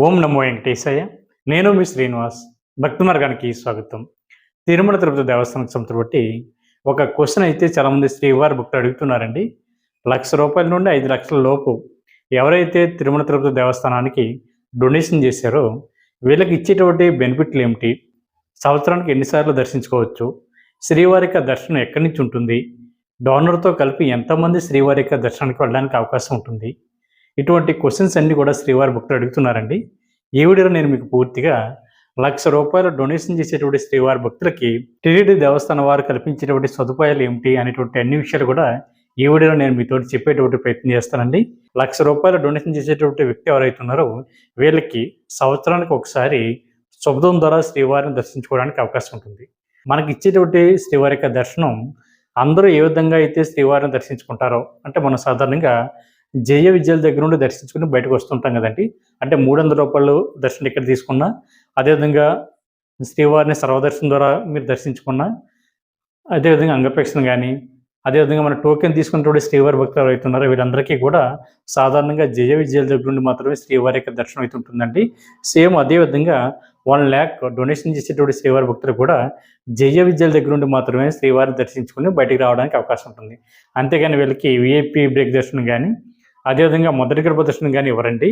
ఓం నమో వెంకటేశయ్య. నేను మీ శ్రీనివాస్. భక్తి మార్గానికి స్వాగతం. తిరుమల తిరుపతి దేవస్థానం సంతబట్టి బట్టి ఒక క్వశ్చన్ అయితే చాలామంది శ్రీవారి భక్తులు అడుగుతున్నారండి. లక్ష రూపాయల నుండి ఐదు లక్షల లోపు ఎవరైతే తిరుమల తిరుపతి దేవస్థానానికి డొనేషన్ చేశారో వీళ్ళకి ఇచ్చేటువంటి బెనిఫిట్లు ఏమిటి? సంవత్సరానికి ఎన్నిసార్లు దర్శించుకోవచ్చు? శ్రీవారి దర్శనం ఎక్కడి నుంచి ఉంటుంది? డోనర్తో కలిపి ఎంతమంది శ్రీవారి దర్శనానికి వెళ్ళడానికి అవకాశం ఉంటుంది? ఇటువంటి క్వశ్చన్స్ అన్నీ కూడా శ్రీవారి భక్తులు అడుగుతున్నారండి. ఈ వీడియోలో నేను మీకు పూర్తిగా లక్ష రూపాయలు డొనేషన్ చేసేటువంటి శ్రీవారి భక్తులకి టిటిడి దేవస్థానం వారు కల్పించేటువంటి సదుపాయాలు ఏమిటి అనేటువంటి అన్ని విషయాలు కూడా ఈ వీడియోలో నేను మీతో చెప్పేటువంటి ప్రయత్నం చేస్తానండి. లక్ష రూపాయలు డొనేషన్ చేసేటువంటి వ్యక్తి ఎవరైతే ఉన్నారో వీళ్ళకి సంవత్సరానికి ఒకసారి శుభదం ద్వారా శ్రీవారిని దర్శించుకోవడానికి అవకాశం ఉంటుంది. మనకి ఇచ్చేటువంటి శ్రీవారి యొక్క దర్శనం అందరూ ఏ విధంగా అయితే శ్రీవారిని దర్శించుకుంటారో అంటే మనం సాధారణంగా జయ విజయాల దగ్గర నుండి దర్శించుకుని బయటకు వస్తుంటాం కదండి. అంటే మూడు వందల రూపాయలు దర్శనం ఇక్కడ తీసుకున్నా అదేవిధంగా శ్రీవారిని సర్వదర్శనం ద్వారా మీరు దర్శించుకున్నా అదేవిధంగా అంగప్రక్షణ కానీ అదేవిధంగా మన టోకెన్ తీసుకున్నటువంటి శ్రీవారి భక్తులు అవుతున్నారు వీళ్ళందరికీ కూడా సాధారణంగా జయ విజయాల దగ్గర నుండి మాత్రమే శ్రీవారి యొక్క దర్శనం అవుతుంటుందండి సేమ్ అదేవిధంగా వన్ ల్యాక్ డొనేషన్ చేసేటువంటి శ్రీవారి భక్తులు కూడా జయ విద్యల దగ్గర నుండి మాత్రమే శ్రీవారిని దర్శించుకుని బయటికి రావడానికి అవకాశం ఉంటుంది. అంతేగాని వీళ్ళకి విఐపి బ్రేక్ దర్శనం కానీ అదేవిధంగా మొదటి గర్భ దర్శనం కానీ ఇవ్వరండి.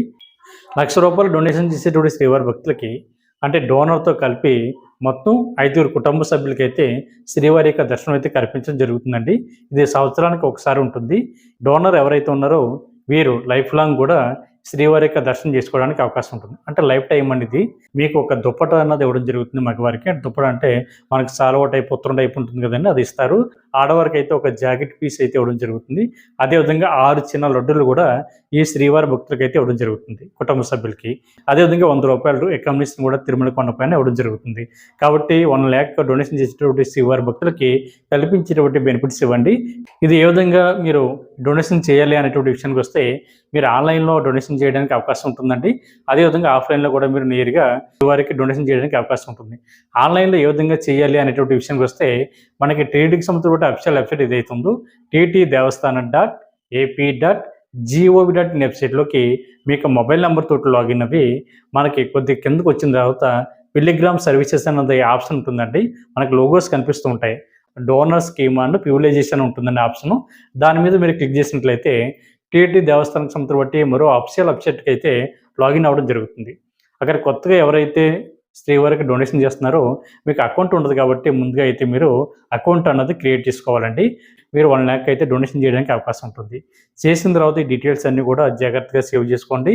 లక్ష రూపాయలు డొనేషన్ చేసేటువంటి శ్రీవారి భక్తులకి అంటే డోనర్తో కలిపి మొత్తం ఐదుగురు కుటుంబ సభ్యులకైతే శ్రీవారి యొక్క దర్శనం అయితే కల్పించడం జరుగుతుందండి. ఇది సంవత్సరానికి ఒకసారి ఉంటుంది. డోనర్ ఎవరైతే ఉన్నారో వీరు లైఫ్ లాంగ్ కూడా శ్రీవారి యొక్క దర్శనం చేసుకోవడానికి అవకాశం ఉంటుంది. అంటే లైఫ్ టైం అనేది మీకు ఒక దుప్పట అన్నది ఇవ్వడం జరుగుతుంది మగవారికి. అంటే దుప్పట అంటే మనకి సాలవ టైప్ ఉత్తరం టైప్ ఉంటుంది కదండి అది ఇస్తారు. ఆడవారికి అయితే ఒక జాకెట్ పీస్ అయితే ఇవ్వడం జరుగుతుంది. అదేవిధంగా ఆరు చిన్న లడ్డులు కూడా ఈ శ్రీవారి భక్తులకి అయితే ఇవ్వడం జరుగుతుంది కుటుంబ సభ్యులకి. అదేవిధంగా వంద రూపాయలు ఎకామినేషన్ కూడా తిరుమల కొండపైన ఇవ్వడం జరుగుతుంది. కాబట్టి వన్ ల్యాక్ డొనేషన్ చేసేటువంటి శ్రీవారి భక్తులకి కల్పించేటువంటి బెనిఫిట్స్ ఇవ్వండి. ఇది ఏ విధంగా మీరు డొనేషన్ చేయాలి అనేటువంటి విషయానికి వస్తే మీరు ఆన్లైన్లో డొనేషన్ చేయడానికి అవకాశం ఉంటుందండి. అదేవిధంగా ఆఫ్లైన్లో కూడా మీరు నేరుగా వారికి డొనేషన్ చేయడానికి అవకాశం ఉంటుంది. ఆన్లైన్లో ఏ విధంగా చేయాలి అనేటువంటి విషయానికి వస్తే మనకి టీటీకి సంబంధించిన అఫిషియల్ వెబ్సైట్ ఏదైతే TT Devasthanam dot AP dot GOV dot in వెబ్సైట్లోకి మీకు మొబైల్ నెంబర్ తోటి లాగిన్ అవి మనకి కొద్ది కిందకు వచ్చిన తర్వాత పిల్లిగ్రామ్ సర్వీసెస్ అన్నది ఆప్షన్ ఉంటుందండి. మనకి లోగోస్ కనిపిస్తూ ఉంటాయి. డోనర్ స్కీమ్ అండ్ ప్యూలైజేషన్ ఉంటుందండి ఆప్షన్. దాని మీద మీరు క్లిక్ చేసినట్లయితే టీటీ దేవస్థానం సంస్థ బట్టి మరో అఫిషియల్ వెబ్సైట్కి అయితే లాగిన్ అవ్వడం జరుగుతుంది. అక్కడ కొత్తగా ఎవరైతే శ్రీవారికి డొనేషన్ చేస్తున్నారో మీకు అకౌంట్ ఉండదు కాబట్టి ముందుగా అయితే మీరు అకౌంట్ అన్నది క్రియేట్ చేసుకోవాలండి. మీరు వన్ ల్యాక్ అయితే డొనేషన్ చేయడానికి అవకాశం ఉంటుంది. చేసిన తర్వాత ఈ డీటెయిల్స్ అన్నీ కూడా జాగ్రత్తగా సేవ్ చేసుకోండి.